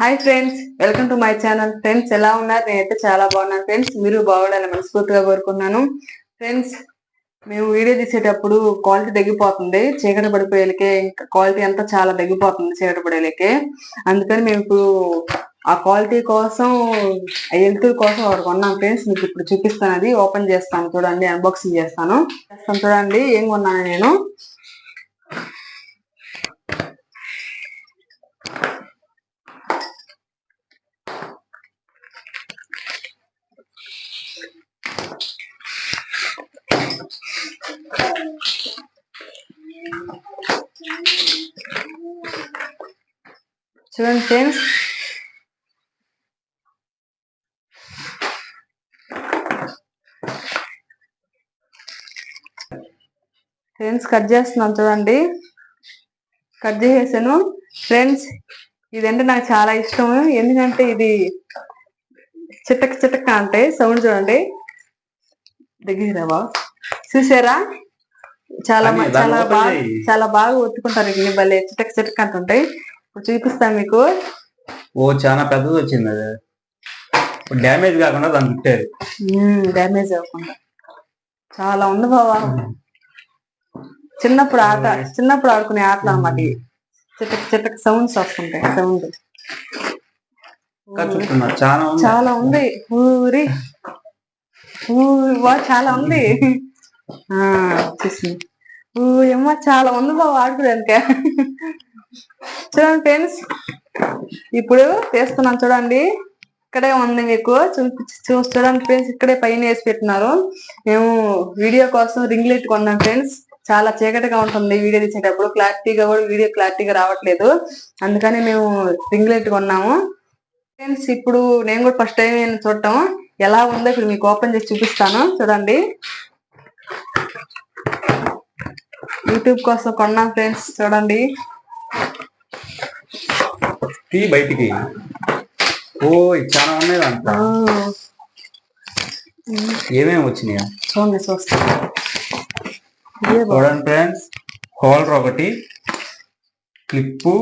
Hi friends welcome to my channel friends ఎలా ఉన్నారు? నేనైతే చాలా బాగున్నాను. ఫ్రెండ్స్ మీరు బాగుండాలని మనస్ఫూర్తిగా కోరుకున్నాను ఫ్రెండ్స్ మేము వీడియో తీసేటప్పుడు క్వాలిటీ తగ్గిపోతుంది చీకటి పడిపోయేలకే ఇంకా క్వాలిటీ అంతా చాలా తగ్గిపోతుంది చీకటి పడేలకే. అందుకని మేము ఇప్పుడు ఆ క్వాలిటీ కోసం హెల్త్ కోసం ఒకటి కొన్నాం. ఫ్రెండ్స్ మీకు ఇప్పుడు చూపిస్తాను అది ఓపెన్ చేస్తాను చూడండి అన్బాక్సింగ్ చేస్తాను చేస్తాను. చూడండి ఏం కొన్నాను నేను? చూడండి ఫ్రెండ్స్ ఫ్రెండ్స్ కట్ చేస్తున్నాను చూడండి కట్ చేసేసాను. ఫ్రెండ్స్ ఇదంటే నాకు చాలా ఇష్టం ఎందుకంటే ఇది చిట్టక చిట్టక అంటే సౌండ్ చూడండి. దగ్గర చూసారా? చాలా చాలా బాగా. చాలా బాగా ఒత్తుకుంటారు ఇన్ని భలే చిట్టక చిట్టక అంటుంటాయి చూపిస్తాను మీకు. ఓ చాలా పెద్దది వచ్చింది అది. డ్యామేజ్ కాకుండా దాన్ని పెట్టారు డ్యామేజ్ అవ్వకుండా. చాలా ఉంది బావా. చిన్నప్పుడు ఆట చిన్నప్పుడు ఆడుకునే ఆటలు అన్నమాట ఇవి. చిట్టక చిట్టక సౌండ్స్ వస్తుంటాయి సౌండ్ చాలా ఉంది. ఊరి ఊరి వా చాలా ఉంది. చూసింది. ఊయమ్మ చాలా ఉంది బాబు ఆడుకోడానికి చూడండి ఫ్రెండ్స్ ఇప్పుడు వేస్తున్నాను చూడండి. ఇక్కడే ఉంది మీకు చూ- చూడండి ఫ్రెండ్స్ ఇక్కడే పైన వేసి పెట్టినారు. మేము వీడియో కోసం రింగ్ లైట్ కొన్నాం ఫ్రెండ్స్. చాలా చీకటిగా ఉంటుంది వీడియో తీసేటప్పుడు క్లారిటీగా కూడా వీడియో క్లారిటీగా రావట్లేదు. అందుకని మేము రింగ్ లైట్ కొన్నాము. ఫ్రెండ్స్ ఇప్పుడు నేను కూడా ఫస్ట్ టైం నేను చూడటం. ఎలా ఉందో ఇప్పుడు మీకు ఓపెన్ చేసి చూపిస్తాను. చూడండి. యూట్యూబ్ కోసం కొన్నాం ఫ్రెండ్స్ చూడండి. తీ బయటికి. ఓ చాలా ఉన్నాయి ఆ, ఏమేమి వచ్చినాయా? చూడండి ఫ్రెండ్స్ హోల్డర్ ఒకటి క్లిప్పు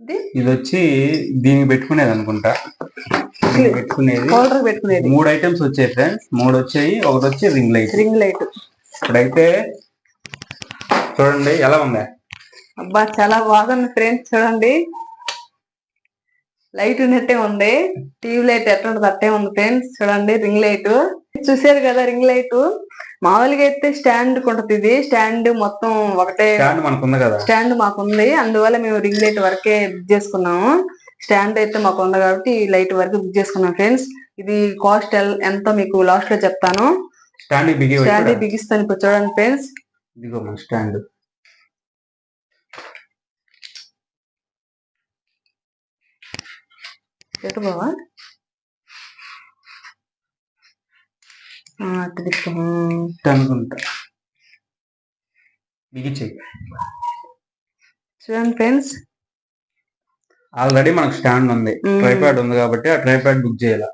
ఇది? వచ్చి దీనికి పెట్టుకునేది అనుకుంటా. పెట్టుకునేది హోల్డర్ పెట్టుకునేది. మూడు ఐటమ్స్ వచ్చాయి ఫ్రెండ్స్ మూడు వచ్చాయి ఒకటి వచ్చి రింగ్ లైట్ రింగ్ లైట్ ఇప్పుడైతే చూడండి ఎలా ఉందా? అబ్బా చాలా బాగుంది ఫ్రెండ్స్ చూడండి. లైట్ ఉన్నట్టే ఉంది. టీవీ లైట్ ఎట్లా ఉంటుంది అట్టే ఉంది ఫ్రెండ్స్ చూడండి రింగ్ లైట్ చూసారు కదా రింగ్ లైట్ మామూలుగా అయితే స్టాండ్ ఉంటుంది ఇది. స్టాండ్ మొత్తం ఒకటే స్టాండ్ మనకు ఉంది కదా. స్టాండ్ మాకు ఉంది అందువల్ల మేము రింగ్ లైట్ వరకే బుక్ చేసుకున్నాము. స్టాండ్ అయితే మాకు ఉంది కాబట్టి ఈ లైట్ వరకు బుక్ చేసుకున్నాం ఫ్రెండ్స్. ఇది కాస్ట్ ఎంతో మీకు లాస్ట్లో చెప్తాను? స్టాండ్ బిగి స్టాండ్ బిగిస్తాను ఇప్పుడు చూడండి ఫ్రెండ్స్. ఇదిగో స్టాండ్ ఎటు బావా అటు. అనుకుంటా చూడండి ఫ్రెండ్స్. ఆల్రెడీ మనకు స్టాండ్ ఉంది. ట్రైప్యాడ్ ఉంది కాబట్టి ఆ ట్రైప్యాడ్ బుక్ చేయాలి?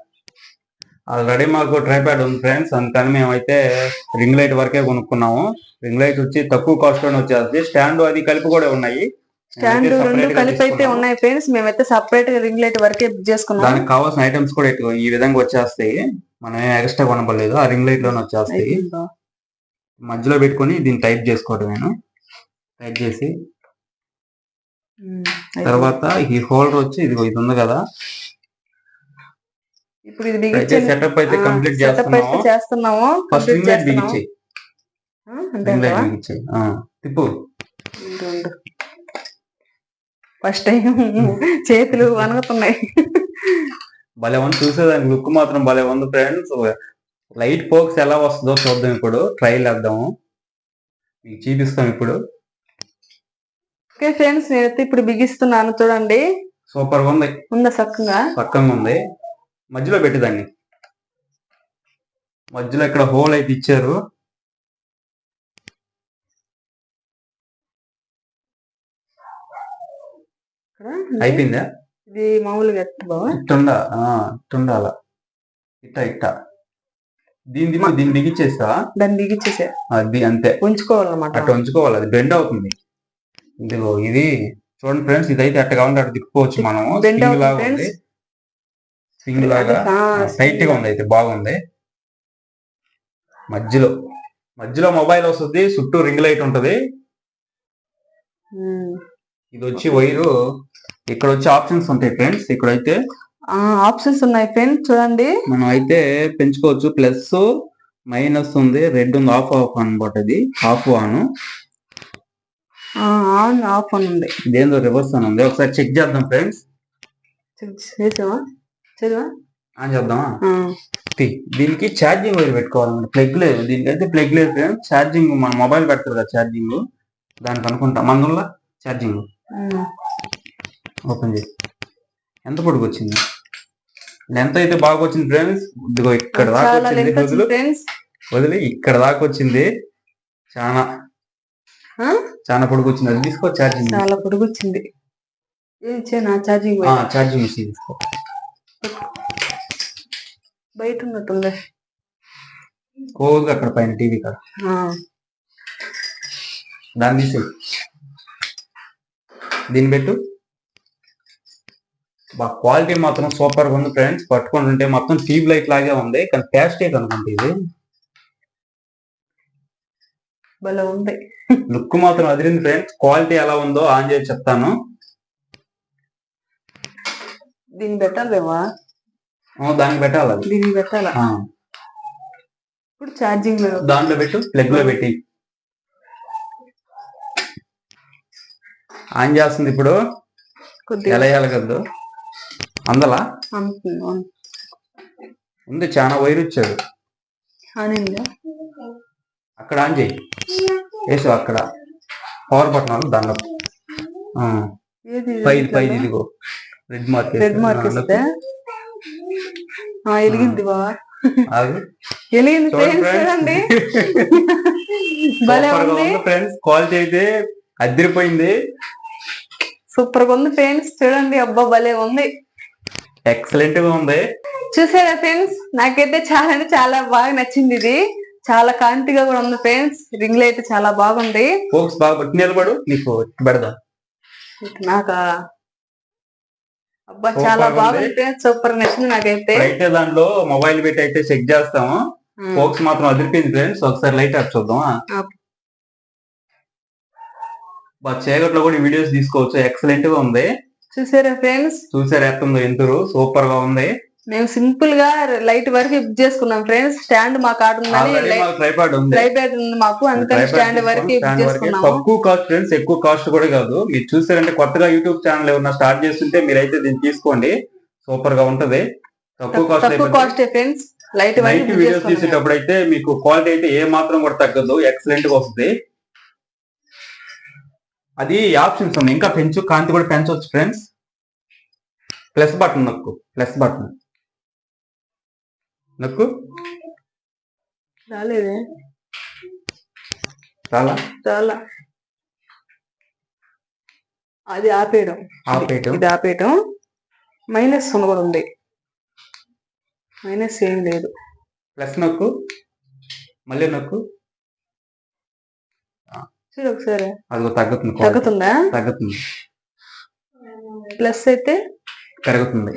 ఆల్రెడీ మాకు ట్రైప్యాడ్ ఉంది ఫ్రెండ్స్. అందుకని మేమైతే రింగ్ లైట్ వరకే కొనుక్కున్నాము. రింగ్ లైట్ వచ్చి తక్కువ కాస్ట్లోనే వచ్చేస్తుంది. స్టాండ్ అది కలిపి కూడా ఉన్నాయి. స్టాండ్ రెండు కలిపి అయితే. ఉన్నాయి ఫ్రెండ్స్. మేమైతే సపరేట్గా రింగ్ లైట్ వరకే బుక్ చేసుకున్నాం దానికి కావాల్సిన ఐటమ్స్ కూడా ఈ విధంగా వచ్చేస్తాయి. మనం ఏం ఎక్స్ట్రా కొనపడలేదు ఆ రింగ్ లైట్లోనే వచ్చేస్తాయి. మధ్యలో పెట్టుకొని దీన్ని టైప్ చేసుకోవడం నేను. టైప్ చేసి. తర్వాత ఈ హోల్డర్ వచ్చి ఇదిగో ఇది ఉంది కదా. ఇప్పుడు ఇది బిగించండి సెటప్ అయితే కంప్లీట్ చేస్తున్నాము. First ring light. బిగించేయి ring light? బిగించేయి ఆ, తిప్పు. ఫస్ట్ టైం చేతులు వణుకుతున్నాయి. భలే ఉంది చూసేదానికి లుక్ మాత్రం భలే ఉంది ఫ్రెండ్స్. లైట్ ఫోక్స్ ఎలా వస్తుందో చూద్దాం ఇప్పుడు. ట్రైల్ వేద్దాము మీకు చూపిస్తాం ఇప్పుడు. ఓకే ఫ్రెండ్స్ నేనైతే ఇప్పుడు బిగిస్తున్నాను చూడండి. సూపర్గా ఉంది. ఉందా చక్కగా? పక్కంగా ఉంది. మధ్యలో పెట్టేదాన్ని మధ్యలో ఇక్కడ హోల్ అయితే ఇచ్చారు ఇక్కడ ఉంది. అయిపోయిందా? ఇది మామూలుగా ఇట్టుండాల. ఇట్ట ఇట్ట. దీని దీన్ని బిగించేస్తా దాన్ని బిగించేసే అది అంతే. ఉంచుకోవాలన్నమాట. అట్లా ఉంచుకోవాలి అది బెండ్ అవుతుంది. ఇదిగో ఇది చూడండి ఫ్రెండ్స్ ఇదైతే ఎట్ట కావాలంటే అటు తిప్పుకోవచ్చు మనం స్ప్రింగ్ అవుతుంది లాగా టైట్గా ఉంది అయితే బాగుంది. మధ్యలో. మధ్యలో మొబైల్ వస్తుంది చుట్టూ రింగ్ లైట్ ఉంటది. ఇది వచ్చి వైరు ఇక్కడ వచ్చి ఆప్షన్స్ ఉంటాయి ఫ్రెండ్స్. ఇక్కడైతే ఆ ఆప్షన్స్ ఉన్నాయి ఫ్రెండ్స్ చూడండి. మనం అయితే పెంచుకోవచ్చు. ప్లస్ మైనస్ ఉంది రెడ్ ఉంది ఆఫ్ ఆఫ్ అనమాట ఇది ఆఫ్ ఆన్ ఆ, ఆన్ ఆఫ్ అని ఉంది. ఇదేందో రివర్స్ అని ఉంది. ఒకసారి చెక్ చేద్దాం ఫ్రెండ్స్. చేసావా? చదివా ఆన్ చేద్దామా. దీనికి ఛార్జింగ్ వైర్ పెట్టుకోవాలన్నమాట ప్లగ్ లేదు. దీనికైతే ప్లగ్ లేదు ఫ్రెండ్స్. ఛార్జింగ్ మన మొబైల్ పెడతారు కదా ఛార్జింగ్. దానికి అనుకుంటా. మందుల్లో? ఛార్జింగ్. ఓపెన్ చేసి ఎంత పొడుగు వచ్చింది లెంత్ అయితే బాగా వచ్చింది ఫ్రెండ్స్ ఇదిగో ఇక్కడ దాకా వచ్చింది వదిలి. ఇక్కడ దాకా వచ్చింది. చాలా చాలా పొడుగు వచ్చింది అది తీసుకో ఛార్జింగ్ చాలా పొడుగు వచ్చింది ఛార్జింగ్ ఛార్జింగ్ మిషన్ తీసుకో. బయట ఉన్నట్టుంది కోగా అక్కడ పైన టీవీ ఆ, దాన్ని తీసేయి. దీన్ని పెట్టు. బా క్వాలిటీ మాత్రం సూపర్గా ఉంది ఫ్రెండ్స్ పట్టుకొని ఉంటే మొత్తం ట్యూబ్ లైట్ లాగే ఉంది. కానీ ప్లాస్టిక్ అనుకుంటా ఇది. భలే ఉంది. లుక్ మాత్రం అదిరింది ఫ్రెండ్స్ క్వాలిటీ ఎలా ఉందో ఆన్ చేసి చెప్తాను. దీన్ని పెట్టాలేవా? దానికి పెట్టాలి? దీన్ని పెట్టాలా? ఇప్పుడు ఛార్జింగ్ దాంట్లో పెట్టు ప్లగ్లో పెట్టి. ఆన్ చేస్తుంది ఇప్పుడు. కొద్దిగా. ఎలా కదా అందలా. ఉంది చాలా వైర్ ఇచ్చాడు అనిందా అక్కడ ఆన్ చేయి. వేసు అక్కడ. పవర్ బటన్ దానిలో. ఆ, ఏది పైది పైది ఇదిగో. రెడ్ మార్క్ రెడ్ మార్క్ ఇస్తే ఆ, ఎలిగింది బా. ఎలిగింది ఫ్రెండ్స్ చూడండి. క్వాలిటీ అయితే అదిరిపోయింది. సూపర్గా ఉంది ఫ్రెండ్స్. చూడండి అబ్బా భలే ఉంది. ఎక్సలెంట్గా ఉంది. చూసారా ఫ్రెండ్స్? నాకైతే చాలా అంటే చాలా బాగా నచ్చింది ఇది. చాలా కాంతిగా కూడా ఉంది ఫ్రెండ్స్. రింగ్ లైట్ చాలా బాగుంది. ఫోక్స్ బాగా పట్టి నిలబడు. నీకు పెడదాం నాకా? అబ్బా చాలా. బాగుంది సూపర్ నచ్చింది నాకైతే. అయితే దాంట్లో మొబైల్ పెట్టి అయితే చెక్ చేస్తాము. ఫోక్స్ మాత్రం అదిరిపోయింది ఫ్రెండ్స్. ఒకసారి లైట్ ఆఫ్ చూద్దాం చీకట్లో కూడా వీడియోస్ తీసుకోవచ్చు. ఎక్సలెంట్గా ఉంది. చూసారా ఫ్రెండ్స్ చూసారు ఎట్టుందో ఎంతురు సూపర్గా ఉంది. మేము సింపుల్గా లైట్ వరకు బుక్ చేసుకున్నాం ఫ్రెండ్స్ స్టాండ్ మా కాడ ఉందని మాకు ట్రైపాడ్ ఉంది. లైట్ లైట్ ఉంది మాకు. అందుకని స్టాండ్ వరకు తక్కువ కాస్ట్ ఫ్రెండ్స్ ఎక్కువ కాస్ట్ కూడా కాదు. మీరు చూసారంటే కొత్తగా యూట్యూబ్ ఛానల్ ఏమన్నా స్టార్ట్ చేస్తుంటే మీరైతే దీన్ని తీసుకోండి. సూపర్గా ఉంటది. తక్కువ కాస్ట్ తక్కువ cost friends light book videos తీసేటప్పుడు అయితే మీకు క్వాలిటీ అయితే ఏ మాత్రం కూడా తగ్గదు. ఎక్సలెంట్గా వస్తుంది. అది ఆప్షన్స్ ఉన్నాయి. ఇంకా పెంచు కాంతి కూడా పెంచవచ్చు ఫ్రెండ్స్ ప్లస్ బటన్ నొక్కు. ప్లస్ బటన్ నొక్కు. రాలేదే. చాలా చాలా అది ఆపేయడం. ఆపేయటం. ఇది ఆపేయటం. మైనస్ అని కూడా ఉంది. మైనస్ ఏం లేదు. ప్లస్ నొక్కు. మళ్ళీ నొక్కు. చూడు ఒకసారి అదిగో తగ్గుతుంది. తగ్గుతుందా? తగ్గుతుంది. ప్లస్ అయితే? పెరుగుతుంది.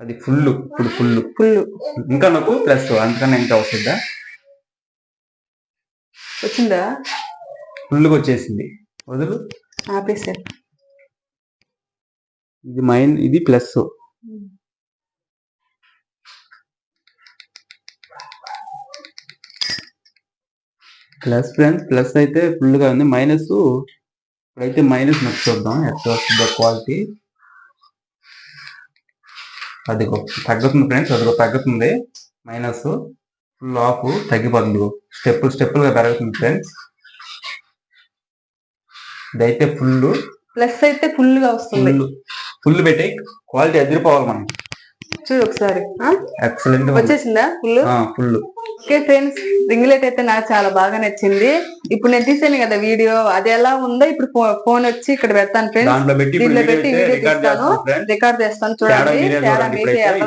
అది ఫుల్ ఇప్పుడు ఫుల్ ఫుల్ ఇంకా నొక్కు ప్లస్ అందుకని ఇంకా వస్తుందా? వచ్చిందా? ఫుల్గా వచ్చేసింది. వదులు. ఆపేసా ఇది మైన్ ఇది ప్లస్. ప్లస్ ఫ్రెండ్స్ ప్లస్ అయితే ఫుల్గా ఉంది మైనస్ ఇప్పుడైతే మైనస్ నొక్కి చూద్దాం. ఎట్లా వస్తుందో క్వాలిటీ అదిగో తగ్గుతుంది ఫ్రెండ్స్ అదిగో తగ్గుతుంది. మైనస్ ఫుల్ ఆఫ్ తగ్గిపోతుంది. స్టెప్ స్టెప్పులుగా పెరుగుతుంది ఫ్రెండ్స్ ఇదైతే ఫుల్ ప్లస్ అయితే ఫుల్గా వస్తుంది ఫుల్ ఫుల్ పెట్టి క్వాలిటీ అదిరిపోవాలి మనం చూడు ఒకసారి ఎక్సలెంట్ వచ్చేసిందా full full okay friends ring light అయితే నాకు చాలా బాగా నచ్చింది. ఇప్పుడు నేను తీసాను కదా వీడియో. అది ఎలా ఉందో ఇప్పుడు ఫోన్ వచ్చి ఇక్కడ పెడతాను ఫ్రెండ్స్ దాంట్లో పెట్టి ఇప్పుడు వీడియో అయితే రికార్డ్ తీస్తాను. చేస్తాను రికార్డ్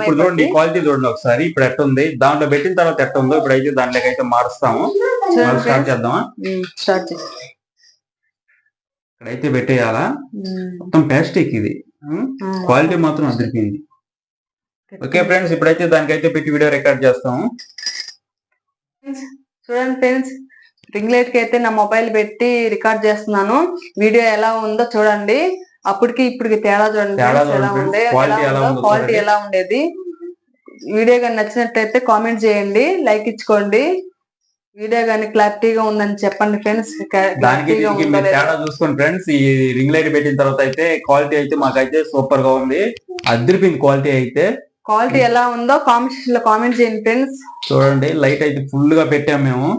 చూడండి ఇప్పుడు క్వాలిటీ చూడండి ఒకసారి. ఇప్పుడు ఎట్టుంది? దాంట్లో పెట్టిన తర్వాత ఎట్ట ఉందో ఇప్పుడైతే దాంట్లోకి అయితే మారుస్తాము స్టార్ట్ చేద్దామా? స్టార్ట్ చేసి ఇక్కడైతే పెట్టేయాలా. మొత్తం ప్లాస్టిక్ ఇది. క్వాలిటీ మాత్రం అదిరిపోయింది. ఓకే ఫ్రెండ్స్ ఇప్పుడైతే దానికైతే పెట్టి వీడియో రికార్డ్ చేస్తాము. చూడండి ఫ్రెండ్స్ రింగ్ లైట్కి అయితే నా మొబైల్ పెట్టి రికార్డ్ చేస్తున్నాను. వీడియో ఎలా ఉందో చూడండి. అప్పటికి ఇప్పటికి తేడా చూడండి ఎలా ఉందో క్వాలిటీ. ఎలా ఉండేది. వీడియో కానీ నచ్చినట్టయితే కామెంట్ చేయండి లైక్ ఇచ్చుకోండి. వీడియో కానీ క్లారిటీగా ఉందని చెప్పండి ఫ్రెండ్స్ తేడా చూసుకోండి ఫ్రెండ్స్ ఈ రింగ్ లైట్ పెట్టిన తర్వాత అయితే క్వాలిటీ అయితే మాకైతే సూపర్గా ఉంది. అదిరిపోయింది క్వాలిటీ అయితే క్వాలిటీ ఎలా ఉందో కామెంట్లో కామెంట్ చేయండి ఫ్రెండ్స్ చూడండి లైట్ అయితే ఫుల్గా పెట్టాం మేము.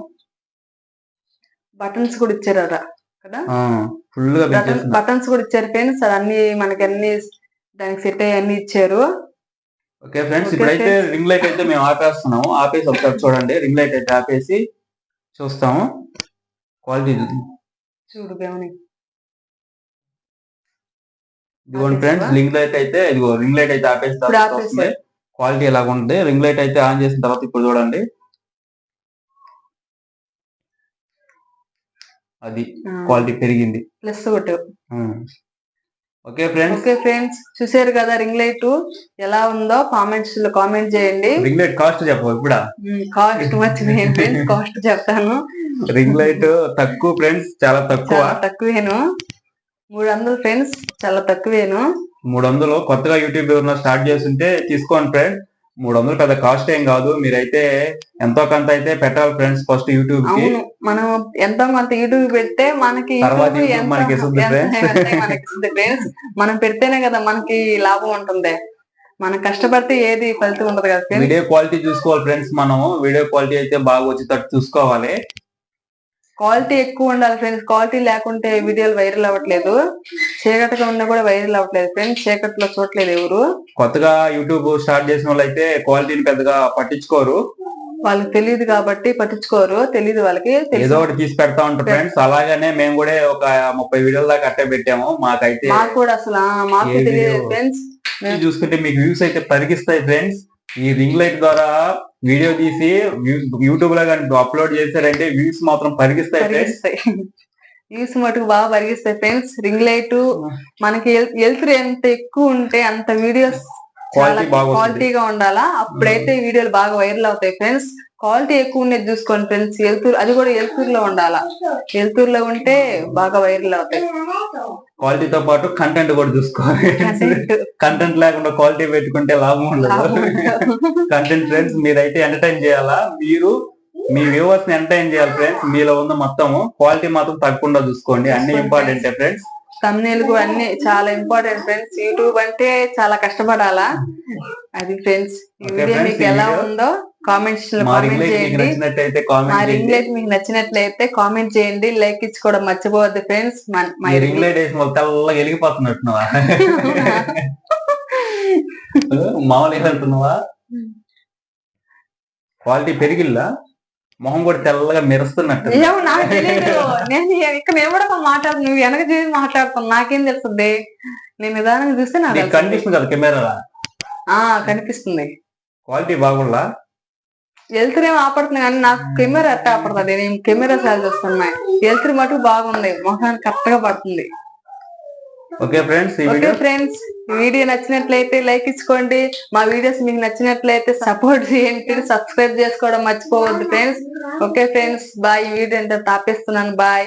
బటన్స్ కూడా ఇచ్చారు అలా కదా? ఫుల్గా బటన్స్ కూడా ఇచ్చారు ఫ్రెండ్స్ అన్ని మనకి అన్ని దానికి సెట్ అయ్యి అన్ని ఇచ్చారు. ఓకే ఫ్రెండ్స్ ఇప్పుడైతే. రింగ్ లైట్ అయితే మేము ఆపేస్తున్నాము. ఆపేసి ఒకసారి చూడండి. రింగ్ లైట్ అయితే ఆపేసి చూస్తాము. క్వాలిటీ చూడు గమని ఇదిగోండి ఫ్రెండ్స్? రింగ్ లైట్ అయితే ఇదిగో రింగ్ లైట్ అయితే ఆపేసి ఇప్పుడు తర్వాత ఆపేసా. వస్తుంది. క్వాలిటీ ఎలాగ ఉంటుంది రింగ్ లైట్ అయితే ఆన్ చేసిన తర్వాత ఇప్పుడు చూడండి. అది క్వాలిటీ పెరిగింది. ప్లస్ ఒకటి. Okay friends. ఓకే ఫ్రెండ్స్ చూసారు కదా రింగ్ లైట్ ఎలా ఉందో? కామెంట్స్లో కామెంట్ చేయండి. రింగ్ లైట్ కాస్ట్ చెప్పు ఇప్పుడా? కాస్ట్ ఫ్రెండ్స్ కాస్ట్ చెప్తాను రింగ్ లైట్ తక్కువ ఫ్రెండ్స్ చాలా తక్కువ. తక్కువేను. మూడు వందలు ఫ్రెండ్స్ చాలా తక్కువేను. మూడు వందలు కొత్తగా యూట్యూబ్ స్టార్ట్ చేస్తుంటే తీసుకోండి ఫ్రెండ్ మూడు వందలు పెద్ద కాస్ట్ ఏం కాదు. మీరైతే ఎంతో కొంత అయితే పెట్టాలి ఫ్రెండ్స్ ఫస్ట్ యూట్యూబ్కి. మనం ఎంతో కొంత యూట్యూబ్ పెడితే మనకి మనకి ఫ్రెండ్స్ మనం పెడితేనే కదా మనకి లాభం ఉంటుంది. మనం కష్టపడితే ఏది ఫలితం ఉండదు కదా వీడియో క్వాలిటీ చూసుకోవాలి ఫ్రెండ్స్ మనం వీడియో క్వాలిటీ అయితే బాగా వచ్చేటట్టు చూసుకోవాలి. క్వాలిటీ ఎక్కువ ఉండాలి ఫ్రెండ్స్. క్వాలిటీ లేకుంటే వీడియోలు వైరల్ అవ్వట్లేదు. చీకటిగా ఉన్నా కూడా వైరల్ అవ్వట్లేదు ఫ్రెండ్స్. చీకట్లో చూడట్లేదు ఎవరు. కొత్తగా యూట్యూబ్ స్టార్ట్ చేసిన వాళ్ళు అయితే క్వాలిటీని పెద్దగా పట్టించుకోరు. వాళ్ళకి తెలియదు కాబట్టి పట్టించుకోరు. తెలియదు వాళ్ళకి ఏదో ఒకటి తీసి పెడతా ఉంటారు ఫ్రెండ్స్. అలాగనే మేము కూడా ఒక ముప్పై వీడియోల దాకా అట్టే పెట్టాము. మాకైతే మాకు కూడా అసలు మాకు తెలియదు? ఫ్రెండ్స్. చూసుకుంటే మీకు వ్యూస్ అయితే పరిగిస్తాయి ఫ్రెండ్స్. ఈ రింగ్ లైట్ ద్వారా వీడియో తీసి యూట్యూబ్లో కానీ అప్లోడ్ చేశారంటే వ్యూస్ మాత్రం పరిగిస్తాయి వ్యూస్ మటుకు బాగా పరిగిస్తాయి ఫ్రెండ్స్ రింగ్ లైట్ మనకి వెళ్తురు ఎంత ఎక్కువ ఉంటే అంత వీడియోస్ చాలా. క్వాలిటీగా ఉండాలా? అప్పుడైతే వీడియోలు బాగా వైరల్ అవుతాయి ఫ్రెండ్స్ క్వాలిటీ ఎక్కువ ఉండేది చూసుకోండి ఫ్రెండ్స్ వెళ్తూరు అది కూడా వెళ్తూరులో ఉండాలా? వెళ్తూరులో ఉంటే బాగా వైరల్ అవుతాయి. క్వాలిటీతో పాటు కంటెంట్ కూడా చూసుకోవాలి. కంటెంట్ లేకుండా క్వాలిటీ పెట్టుకుంటే లాభం ఉండదు. కంటెంట్ ఫ్రెండ్స్ మీరైతే ఎంటర్టైన్ చేయాలా? మీరు మీ వ్యూవర్స్ని ఎంటర్టైన్ చేయాలి ఫ్రెండ్స్ మీలో ఉన్న మొత్తం క్వాలిటీ మాత్రం తగ్గకుండా చూసుకోండి. అన్ని ఇంపార్టెంట్ ఫ్రెండ్స్కు అన్ని చాలా ఇంపార్టెంట్ ఫ్రెండ్స్ యూట్యూబ్ అంటే చాలా కష్టపడాలా? అది ఫ్రెండ్స్ ఈ వీడియో మీకు ఎలా ఉందో కామెంట్స్ కామెంట్ చేయండి. మా రింగ్ లైట్ మీకు నచ్చినట్లయితే కామెంట్ చేయండి. లైక్ ఇచ్చుకోవడం మర్చిపోవద్దు ఫ్రెండ్స్ మా రింగ్ లైట్ వేసి తెల్లగా వెలిగిపోతున్నట్టున్నావా మామూలుగా వెళ్తున్నావా క్వాలిటీ పెరిగిల్లా? మొహం కూడా తెల్లగా మెరుస్తున్నట్టు ఏమో నాకు తెలియదు నేను ఇక్కడ ఎవడో మాట్లాడు నువ్వు వెనక చూసి మాట్లాడుతున్నావు. నాకేం తెలుస్తుంది? నేను నిదానంగా చూస్తే నాకు. కనిపిస్తుంది కదా కెమెరా ఆ కనిపిస్తుంది. క్వాలిటీ బాగుండా వెళ్తురేమో ఆపడుతుంది కానీ నాకు కెమెరా అట్ట ఆపడుతుంది. నేను కెమెరా సార్జ్ వస్తున్నాయి వెళ్తురు మటుకు బాగుంది. మొహానికి కరెక్ట్గా పడుతుంది. Okay friends okay friends video నచ్చినట్లయితే లైక్ ఇచ్చుకోండి. మా వీడియోస్ మీకు నచ్చినట్లయితే సపోర్ట్ చేయండి. సబ్స్క్రైబ్ చేసుకోవడం మర్చిపోవద్దు ఫ్రెండ్స్. Okay friends bye. ఈ వీడియో ఎంత తాపేస్తున్నాను. బాయ్.